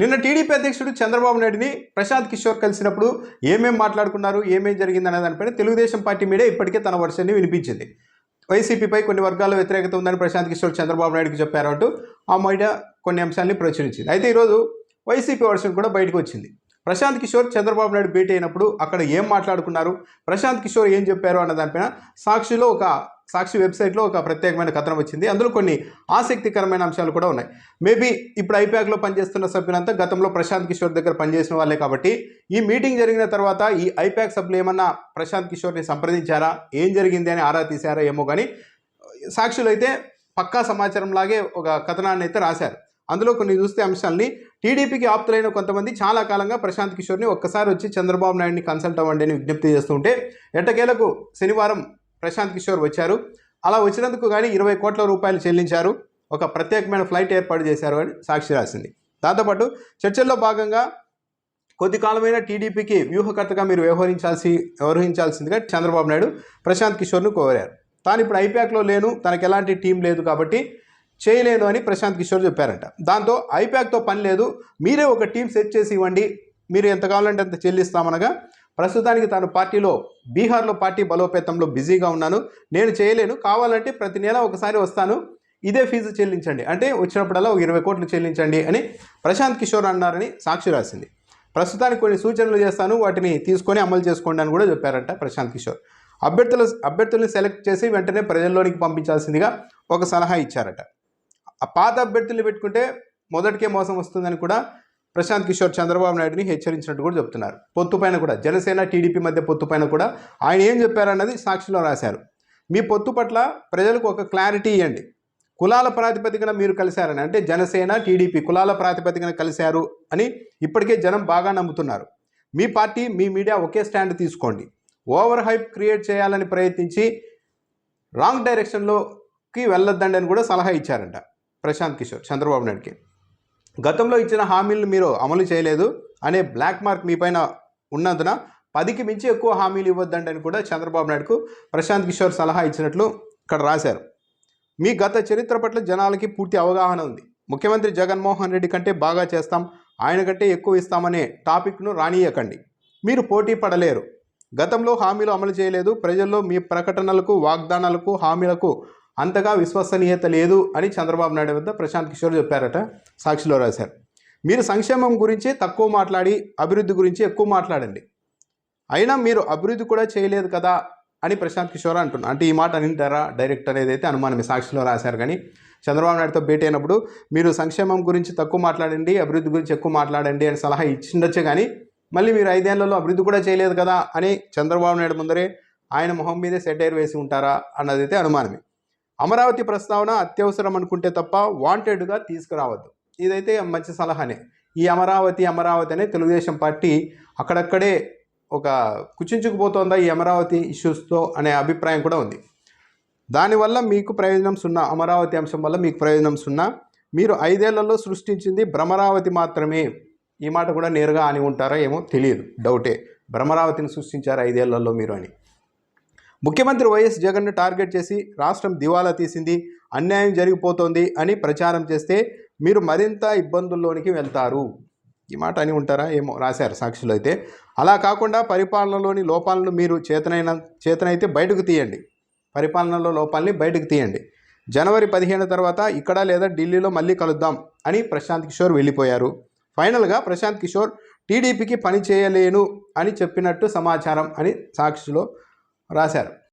నిన్న టీడీపీ అధ్యక్షుడు చంద్రబాబు నాయుడిని ప్రశాంత్ కిషోర్ కలిసినప్పుడు ఏమేం మాట్లాడుకున్నారు ఏమేం జరిగింది అనే దానిపైన తెలుగుదేశం పార్టీ మీడియా ఇప్పటికే తన వర్షాన్ని వినిపించింది. వైసీపీపై కొన్ని వర్గాల్లో వ్యతిరేకత ఉందని ప్రశాంత్ కిషోర్ చంద్రబాబు నాయుడుకి చెప్పారు అంటూ ఆ మీడియా కొన్ని అంశాలని ప్రచురించింది. అయితే ఈరోజు వైసీపీ వర్షన్ కూడా బయటకు వచ్చింది. ప్రశాంత్ కిషోర్ చంద్రబాబు నాయుడు భేటీ అయినప్పుడు అక్కడ ఏం మాట్లాడుకున్నారు ప్రశాంత్ కిషోర్ ఏం చెప్పారు అన్న దానిపైన సాక్షిలో ఒక సాక్షి వెబ్సైట్లో ఒక ప్రత్యేకమైన కథనం వచ్చింది. అందులో కొన్ని ఆసక్తికరమైన అంశాలు కూడా ఉన్నాయి. మేబీ ఇప్పుడు ఐపాక్లో పనిచేస్తున్న సభ్యులంతా గతంలో ప్రశాంత్ కిషోర్ దగ్గర పనిచేసిన వాళ్ళే కాబట్టి ఈ మీటింగ్ జరిగిన తర్వాత ఈ ఐపాక్ సభ్యులు ఏమన్నా ప్రశాంత్ కిషోర్ని సంప్రదించారా? ఏం జరిగింది అని ఆరా తీశారా ఏమో కానీ సాక్షులు అయితే పక్కా సమాచారం లాగే ఒక కథనాన్ని అయితే రాశారు. అందులో కొన్ని చూస్తే అంశాలని టీడీపీకి ఆప్తులైన కొంతమంది చాలా కాలంగా ప్రశాంత్ కిషోర్ని ఒక్కసారి వచ్చి చంద్రబాబు నాయుడిని కన్సల్ట్ అవ్వండి అని విజ్ఞప్తి చేస్తుంటే ఎట్టకేలకు శనివారం ప్రశాంత్ కిషోర్ వచ్చారు. అలా వచ్చినందుకు కానీ ఇరవై కోట్ల రూపాయలు చెల్లించారు. ఒక ప్రత్యేకమైన ఫ్లైట్ ఏర్పాటు చేశారు అని సాక్షి రాసింది. దాంతోపాటు చర్చల్లో భాగంగా కొద్ది కాలమైన టీడీపీకి వ్యూహకర్తగా మీరు వ్యవహరించాల్సి వ్యవహరించాల్సిందిగా చంద్రబాబు నాయుడు ప్రశాంత్ కిషోర్ను కోరారు. తాను ఇప్పుడు ఐపాక్లో లేను. తనకు ఎలాంటి టీం లేదు కాబట్టి చేయలేను అని ప్రశాంత్ కిషోర్ చెప్పారంట. దాంతో ఐపాక్తో పని లేదు. మీరే ఒక టీం సెట్ చేసి ఇవ్వండి. మీరు ఎంత కావాలంటే అంత చెల్లిస్తామనగా ప్రస్తుతానికి తాను పార్టీలో బీహార్లో పార్టీ బలోపేతంలో బిజీగా ఉన్నాను. నేను చేయలేను. కావాలంటే ప్రతి నెల ఒకసారి వస్తాను. ఇదే ఫీజు చెల్లించండి. అంటే వచ్చినప్పుడల్లా ఒక ఇరవై కోట్లు చెల్లించండి అని ప్రశాంత్ కిషోర్ అన్నారని సాక్షి రాసింది. ప్రస్తుతానికి కొన్ని సూచనలు చేస్తాను. వాటిని తీసుకొని అమలు చేసుకోండి అని కూడా చెప్పారంట ప్రశాంత్ కిషోర్. అభ్యర్థుల అభ్యర్థుల్ని సెలెక్ట్ చేసి వెంటనే ప్రజల్లోనికి పంపించాల్సిందిగా ఒక సలహా ఇచ్చారట. ఆ పాత అభ్యర్థుల్ని పెట్టుకుంటే మొదటికే మోసం వస్తుందని కూడా ప్రశాంత్ కిషోర్ చంద్రబాబు నాయుడిని హెచ్చరించినట్టు కూడా చెప్తున్నారు. పొత్తు పైన కూడా జనసేన టీడీపీ మధ్య పొత్తు పైన కూడా ఆయన ఏం చెప్పారన్నది సాక్షిలో రాశారు. మీ పొత్తు పట్ల ప్రజలకు ఒక క్లారిటీ ఇవ్వండి కులాల ప్రాతిపదికన మీరు కలిశారని అంటే జనసేన టీడీపీ కులాల ప్రాతిపదికన కలిశారు అని ఇప్పటికే జనం బాగా నమ్ముతున్నారు. మీ పార్టీ మీ మీడియా ఒకే స్టాండ్ తీసుకోండి. ఓవర్ హైప్ క్రియేట్ చేయాలని ప్రయత్నించి రాంగ్ డైరెక్షన్లోకి వెళ్ళొద్దండి అని కూడా సలహా ఇచ్చారంట ప్రశాంత్ కిషోర్ చంద్రబాబు నాయుడుకి. గతంలో ఇచ్చిన హామీలను మీరు అమలు చేయలేదు అనే బ్లాక్ మార్క్ మీ పైన ఉన్నందున పదికి మించి ఎక్కువ హామీలు ఇవ్వద్దండి అని కూడా చంద్రబాబు నాయుడుకు ప్రశాంత్ కిషోర్ సలహా ఇచ్చినట్లు ఇక్కడ రాశారు. మీ గత చరిత్ర పట్ల జనాలకి పూర్తి అవగాహన ఉంది. ముఖ్యమంత్రి జగన్మోహన్ రెడ్డి కంటే బాగా చేస్తాం ఆయన కంటే ఎక్కువ ఇస్తామనే టాపిక్ను రానియకండి మీరు పోటీ పడలేరు. గతంలో హామీలు అమలు చేయలేదు. ప్రజల్లో మీ ప్రకటనలకు వాగ్దానాలకు హామీలకు అంతగా విశ్వసనీయత లేదు అని చంద్రబాబు నాయుడు వద్ద ప్రశాంత్ కిషోర్ చెప్పారట సాక్షిలో రాశారు. మీరు సంక్షేమం గురించి తక్కువ మాట్లాడి అభివృద్ధి గురించి ఎక్కువ మాట్లాడండి. అయినా మీరు అభివృద్ధి కూడా చేయలేదు కదా అని ప్రశాంత్ కిషోర్ అంటున్నారు అంటే ఈ మాట అనింటారా డైరెక్ట్ అనేది అయితే అనుమానమే సాక్షిలో రాశారు కానీ చంద్రబాబు నాయుడుతో భేటీ అయినప్పుడు మీరు సంక్షేమం గురించి తక్కువ మాట్లాడండి అభివృద్ధి గురించి ఎక్కువ మాట్లాడండి అని సలహా ఇచ్చిండొచ్చే కానీ మళ్ళీ మీరు ఐదేళ్ళలో అభివృద్ధి కూడా చేయలేదు కదా అని చంద్రబాబు నాయుడు ముందరే ఆయన మొహం మీదే సెటైర్ వేసి ఉంటారా అన్నది అయితే అనుమానమే. అమరావతి ప్రస్తావన అత్యవసరం అనుకుంటే తప్ప వాంటెడ్గా తీసుకురావద్దు. ఇదైతే మంచి సలహానే. ఈ అమరావతి అమరావతి అనే తెలుగుదేశం పార్టీ అక్కడక్కడే ఒక కుచించుకుపోతోందా ఈ అమరావతి ఇష్యూస్తో అనే అభిప్రాయం కూడా ఉంది. దానివల్ల మీకు ప్రయోజనం సున్నా అమరావతి అంశం వల్ల మీకు ప్రయోజనం సున్నా. మీరు ఐదేళ్ళలో సృష్టించింది భ్రమరావతి మాత్రమే. ఈ మాట కూడా నేరుగా అని ఉంటారా ఏమో తెలియదు. డౌటే. భ్రమరావతిని సృష్టించారు ఐదేళ్ళలో మీరు అని. ముఖ్యమంత్రి వైఎస్ జగన్ను టార్గెట్ చేసి రాష్ట్రం దివాలా తీసింది అన్యాయం జరిగిపోతోంది అని ప్రచారం చేస్తే మీరు మరింత ఇబ్బందుల్లోనికి వెళ్తారు. ఈ మాట అని ఉంటారా? ఏమో రాశారు సాక్షులు అయితే. అలా కాకుండా పరిపాలనలోని లోపాలను మీరు చేతనైన చేతనైతే బయటకు తీయండి. పరిపాలనలో లోపాలని బయటకు తీయండి. జనవరి పదిహేను తర్వాత ఇక్కడ లేదా ఢిల్లీలో మళ్ళీ కలుద్దాం అని ప్రశాంత్ కిషోర్ వెళ్ళిపోయారు. ఫైనల్గా ప్రశాంత్ కిషోర్ టీడీపీకి పని చేయలేను అని చెప్పినట్టు సమాచారం అని సాక్షిలో రాశారు.